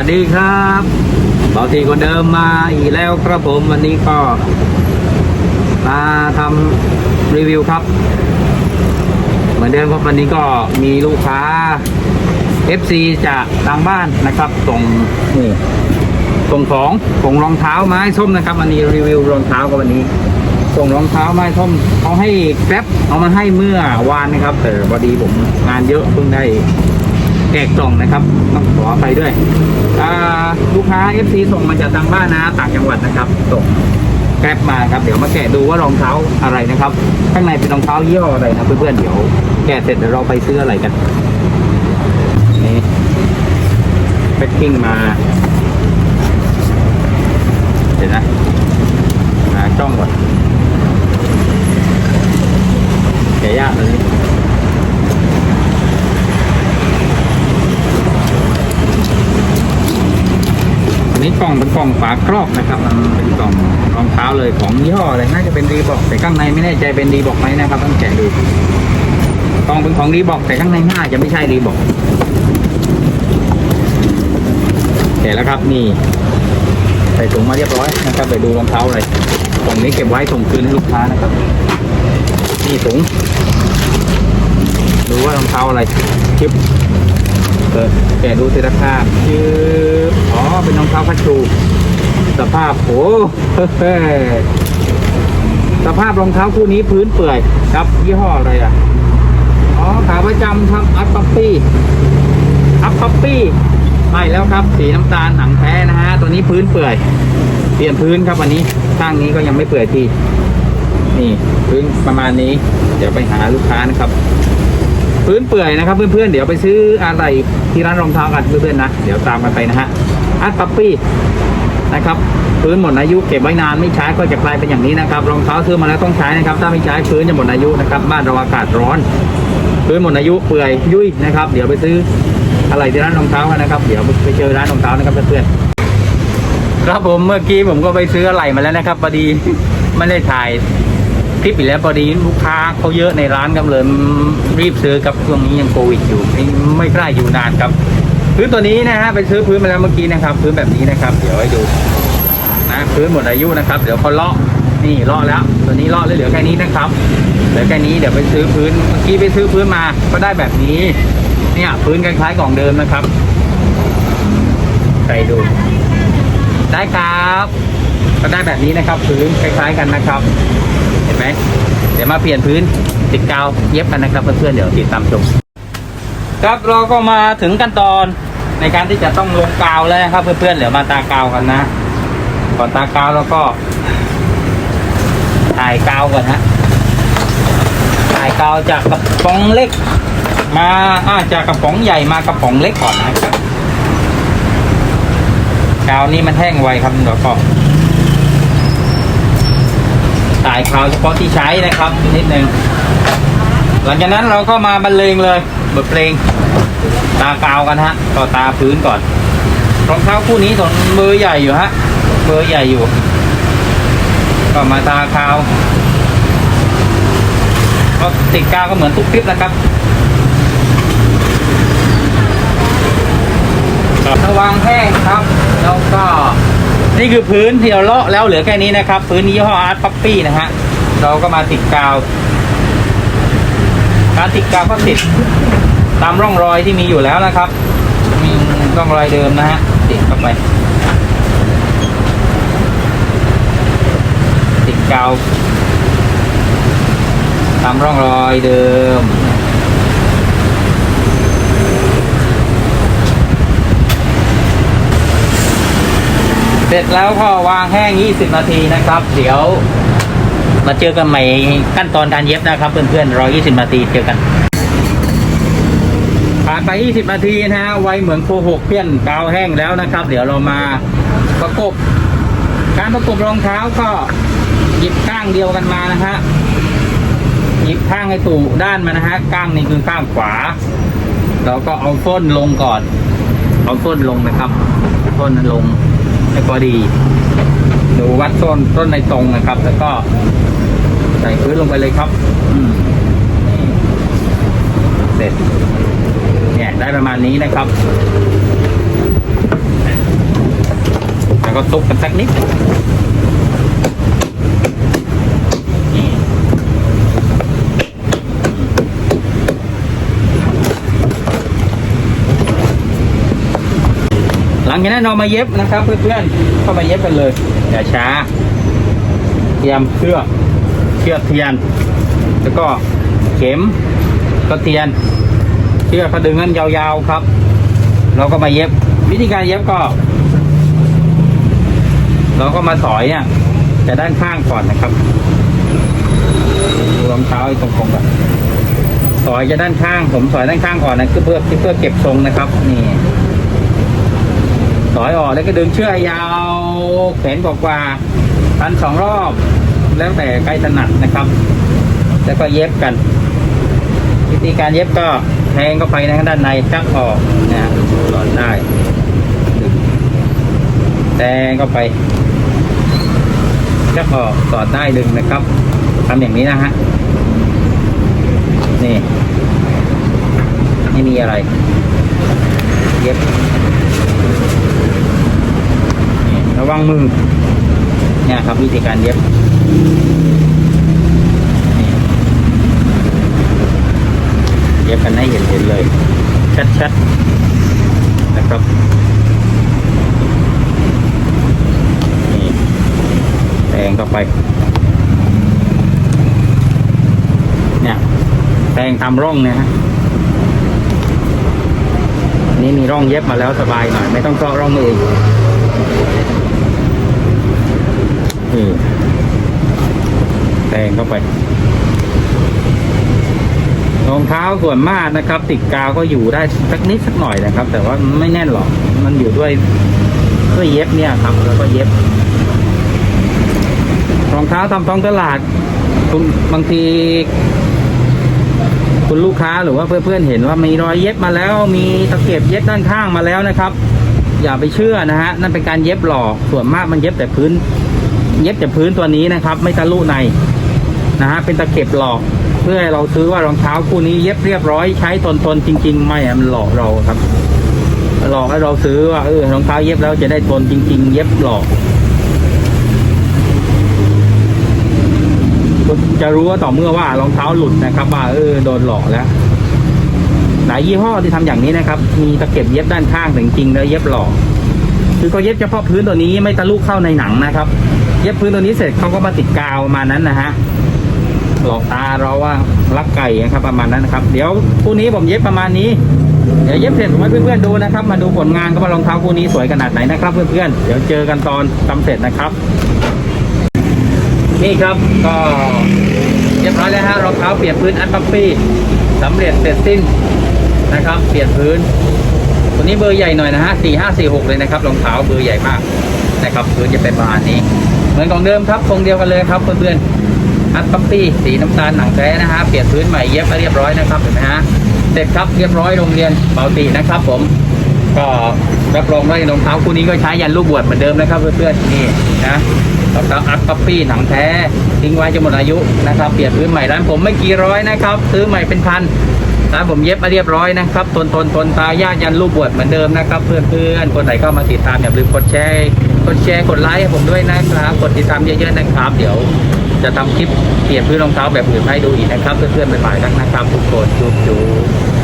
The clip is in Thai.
วัสดีครับเบาทีคนเดิมมาอีกแล้วครับผมวันนี้ก็ มาทำรีวิวครับ เหมือนเดิมครับวันนี้ก็มีลูกค้า FC จากทางบ้านนะครับส่งส่งของส่งรองเท้าไม้ส้มนะครับวันนี้รีวิวรองเท้ากับวันนี้ ส่งรองเท้าไม้ส้มเขาให้แกร็บเอามาให้เมื่อวานนะครับ แต่พอดีผมงานเยอะเพิ่งได้ แกะกล่องนะครับต้องขอไปด้วยลูกค้า FC ส่งมาจากทางบ้านนะต่างจังหวัดนะครับส่งแกร็บมาครับเดี๋ยวมาแกะดูว่ารองเท้าอะไรนะครับ ข้างในเป็นรองเท้ายี่ห้ออะไรนะเพื่อนๆเดี๋ยวแกะเสร็จเดี๋ยวเราไปซื้ออะไรกันนี่แพ็คกิ้งมาเดี๋ยวนะหาจ้องก่อนแกะยากเลย นี้กล่องเป็นกล่องฝาครอบนะครับมันเป็นกล่องรองเท้าเลยของยี่ห้ออะไรน่าจะเป็นรีบอกแต่ข้างในไม่แน่ใจเป็นรีบอกไหมนะครับต้องแกะดูกล่องเป็นของรีบอกแต่ข้างในน่าจะไม่ใช่รีบอกแกะแล้วครับนี่ใส่ถุงมาเรียบร้อยนะครับไปดูรองเท้าเลยกล่องนี้เก็บไว้ส่งคืนให้ลูกค้านะครับนี่ถุงดูว่ารองเท้าอะไรคลิป เปิดแกะดูสิราคาชื่ออ๋อ เป็นรองเท้าคัชชู สภาพโอ้สภาพรองเท้าคู่นี้พื้นเปื่อยครับยี่ห้ออะไรอะ อ๋อ ขาประจำครับอัพปัปปี้ อัพปัปปี้ใช่แล้วครับ สีน้ำตาลหนังแท้นะฮะ ตัวนี้พื้นเปื่อย เปลี่ยนพื้นครับวันนี้ ข้างนี้ก็ยังไม่เปื่อยทีนี่ พื้นประมาณนี้ เดี๋ยวไปหาลูกค้านะครับ พื้นเปื่อยนะครับเพื่อนๆเดี๋ยวไปซื้ออะไรที่ร้านรองเท้ากันเพื่อนๆนะเดี๋ยวตามกันไปนะฮะอัดปัปปี้นะครับพื้นหมดอายุเก็บไว้นานไม่ใช้ก็จะกลายเป็นอย่างนี้นะครับรองเท้าซื้อมาแล้วต้องใช้นะครับ ถ้าไม่ใช้พื้นจะหมดอายุนะครับบ้านเราอากาศร้อนพื้นหมดอายุเปื่อยยุ่ยนะครับ เดี๋ยวไปซื้ออะไรที่ร้านรองเท้ากันนะครับ เดี๋ยวไปเจอร้านรองเท้านะครับเพื่อนๆครับผมเมื่อกี้ผมก็ไปซื้ออะไรมาแล้วนะครับพอดีไม่ได้ถ่าย คลิปอีกแล้วพอดีลูกค้าเขาเยอะในร้านครับเลยรีบซื้อกับช่วงนี้ยังโควิดอยู่ ไม่ไม่กล้าอยู่นานครับพื้นตัวนี้นะฮะไปซื้อพื้นมาแล้วเมื่อกี้นะครับ พื้นแบบนี้นะครับ เดี๋ยวให้ดูนะพื้นหมดอายุนะครับ เดี๋ยวเขาเลาะนี่เลาะแล้ว ตัวนี้เลาะแล้วเหลือแค่นี้นะครับเหลือแค่นี้เดี๋ยวไปซื้อพื้นเมื่อกี้ไปซื้อพื้นมาก็ได้แบบนี้ เนี่ยพื้นคล้ายๆกล่องเดิมนะครับใส่ดู ได้ครับ ก็ได้แบบนี้นะครับ พื้นคล้าย ๆกันนะครับ เห็นไหมเดี๋ยวมาเปลี่ยนพื้นติดกาวเย็บกันนะครับเพื่อนๆเดี๋ยวติดตามชมครับเราก็มาถึงขั้นตอนในการที่จะต้องลงกาวแล้วนะครับ เพื่อนๆเดี๋ยวมาตากาวกันนะ ก่อนตากาวแล้วก็ ถ่ายกาวก่อนฮะถ่ายกาวจากกระป๋องเล็ก มาอ่าจากกระป๋องใหญ่มากระป๋องเล็กก่อนนะครับกาวนี้มันแห้งไวครับเดี๋ยวก็ายกาวเฉพาะที่ใช้นะครับนิดนึงหลังจากนั้นเราก็มาบรรเลงเลยบทเพลงตากาวกันฮะต่อตาพื้นก่อนรองเท้าคู่นี้ถนเบอร์ใหญ่อยู่ฮะเบอร์ใหญ่อยู่ ก็มาตากาวก็ติดกาวก็เหมือนทุกคลิปนะครับระวังแห้งครับแล้วก็ นี่คือพื้นที่เราเลาะแล้วเหลือแค่นี้นะครับ พื้นยี่ห้ออาร์ตป๊อปปี้นะฮะเราก็มาติดกาว การติดกาวก็ติดตามร่องรอยที่มีอยู่แล้วนะครับ มีร่องรอยเดิมนะฮะติดเข้าไป ติดกาว ตามร่องรอยเดิม เสร็จแล้วก็วางแห้ง 20 นาทีนะครับ เดี๋ยว มาเจอกันใหม่ขั้นตอนการเย็บนะครับ เพื่อนๆรอ20 นาทีเจอกัน ผ่านไป 20 นาทีนะฮะไวเหมือนโคหกเพี้ยนกาวแห้งแล้วนะครับ เดี๋ยวเรามาประกบ การประกบรองเท้าก็หยิบข้างเดียวกันมานะฮะหยิบข้างไอ้ตู่ด้านมานะฮะก้างนี่คือข้างขวาเราก็เอาส้นลงก่อน เอาส้นลงนะครับส้นลง ให้พอดี ดูวัดต้นต้นในตรงนะครับ แล้วก็ใส่พื้นลงไปเลยครับอืมเสร็จ เนี่ย ได้ประมาณนี้นะครับ แล้วก็ตุกกันสักนิดนี่หลัง จากนั้นเรามาเย็บนะครับ เพื่อนๆเข้ามาเย็บกันเลยอย่าช้า เตรียมเชือกเชือกเทียน แล้วก็เข็มก็เทียนเชือกก็ดึงนั้นยาวๆครับ เราก็มาเย็บ วิธีการเย็บก็ เราก็มาสอยเนี่ยแต่ด้านข้างก่อนนะครับรองเท้าตรงๆก่อนสอยจะด้านข้าง ผมสอยด้านข้างก่อนนะคือเพื่อเพื่อเก็บทรงนะครับ นี่ อยออกแล้วก็ดึงเชือกยาวแขนกว่าๆพันสองรอบ แล้วแต่ใครถนัดนะครับ แล้วก็เย็บกัน วิธีการเย็บก็แทงเข้าไปในด้านในจักออกนะฮะสอนได้แทงเข้าไปจักออกสอดได้ดึงนะครับทำอย่างนี้นะฮะนี่ไม่มีอะไร เย็บ ระวังมือเนี่ยครับวิธีการเย็บเย็บกันให้เห็นเห็นเลย ชัดๆนะครับนี่แทงเข้าไปเนี่ยแทงทำร่องเนี่ยฮะนี่มีร่องเย็บมาแล้วสบายหน่อย ไม่ต้องเจาะร่องมือ เองนี่แทงเข้าไป รองเท้าส่วนมากนะครับ ติดกาวก็อยู่ได้สักนิดสักหน่อยนะครับ แต่ว่าไม่แน่นหรอก มันอยู่ด้วยด้วยเย็บเนี่ยครับ แล้วก็เย็บ รองเท้าตามท้องตลาดคุณบางทีคุณลูกค้าหรือว่าเพื่อนๆเห็นว่ามีรอยเย็บมาแล้ว มีตะเข็บเย็บด้านข้างมาแล้วนะครับ อย่าไปเชื่อนะฮะนั่นเป็นการเย็บหลอกส่วนมากมันเย็บแต่พื้น เย็บแต่พื้นตัวนี้นะครับ ไม่ทะลุในนะฮะเป็นตะเข็บหลอกเพื่อให้เราซื้อว่ารองเท้าคู่นี้เย็บเรียบร้อยใช้ทนทนจริง ๆ ไม่อะมันหลอกเราครับ หลอกให้เราซื้อว่าเออรองเท้าเย็บแล้วจะได้ทนจริง ๆ เย็บหลอกจะรู้ว่าต่อเมื่อว่ารองเท้าหลุดนะครับ ว่าเออโดนหลอกแล้ว หลายยี่ห้อที่ทำอย่างนี้นะครับ มีตะเข็บเย็บด้านข้างแต่จริงๆแล้วเย็บหลอกคือเขาเย็บเฉพาะพื้นตัวนี้ไม่ทะลุเข้าในหนังนะครับ เย็บพื้นตัวนี้เสร็จเขาก็มาติดกาวประมาณนั้นนะฮะหลอกตาเราว่ารักไก่นะครับประมาณนั้นนะครับ เดี๋ยวคู่นี้ผมเย็บประมาณนี้เดี๋ยวเย็บเสร็จผมให้เพื่อนๆดูนะครับ มาดูผลงานก็ว่ารองเท้าคู่นี้สวยขนาดไหนนะครับ เพื่อนๆเดี๋ยวเจอกันตอนทำเสร็จนะครับ นี่ครับก็เรียบร้อยแล้วฮะรองเท้าเปลี่ยนพื้นอันปัปปี้สำเร็จเสร็จสิ้น นะครับ เปลี่ยนพื้น ตัวนี้เบอร์ใหญ่หน่อยนะฮะสี่ห้าสี่หกเลยนะครับรองเท้าเบอร์ใหญ่มากนะครับพื้นจะเป็นประมาณนี้ เหมือนของเดิมครับทรงเดียวกันเลยครับเพื่อนๆอัดปั๊ปปี้สีน้ำตาลหนังแท้นะฮะเปลี่ยนพื้นใหม่เย็บเรียบร้อยนะครับเห็นไหมฮะเสร็จครับเรียบร้อยโรงเรียนเปาตีนะครับ ผมก็รับรองว่ารองเท้าคู่นี้ก็ใช้ยันลูกบวชเหมือนเดิมนะครับ เพื่อนๆนี่นะรองเท้าอัดปั๊ปปี้หนังแท้ทิ้งไว้จนหมดอายุนะครับ เปลี่ยนพื้นใหม่ร้านผมไม่กี่ร้อยนะครับ ซื้อใหม่เป็นพัน ร้านผมเย็บมาเรียบร้อยนะครับทนทนทนตายากยันรูปบวชเหมือนเดิมนะครับ เพื่อนเพื่อนๆคนไหนเข้ามาติดตามอย่าลืมกดแชร์กดแชร์กดไลค์ให้ผมด้วยนะครับกดติดตามเยอะๆนะครับ เดี๋ยวจะทำคลิปเปลี่ยนพื้นรองเท้าแบบอื่นให้ดูอีกนะครับ เพื่อนๆไปๆกันนะครับทุกคนจุ๊บจุ๊บ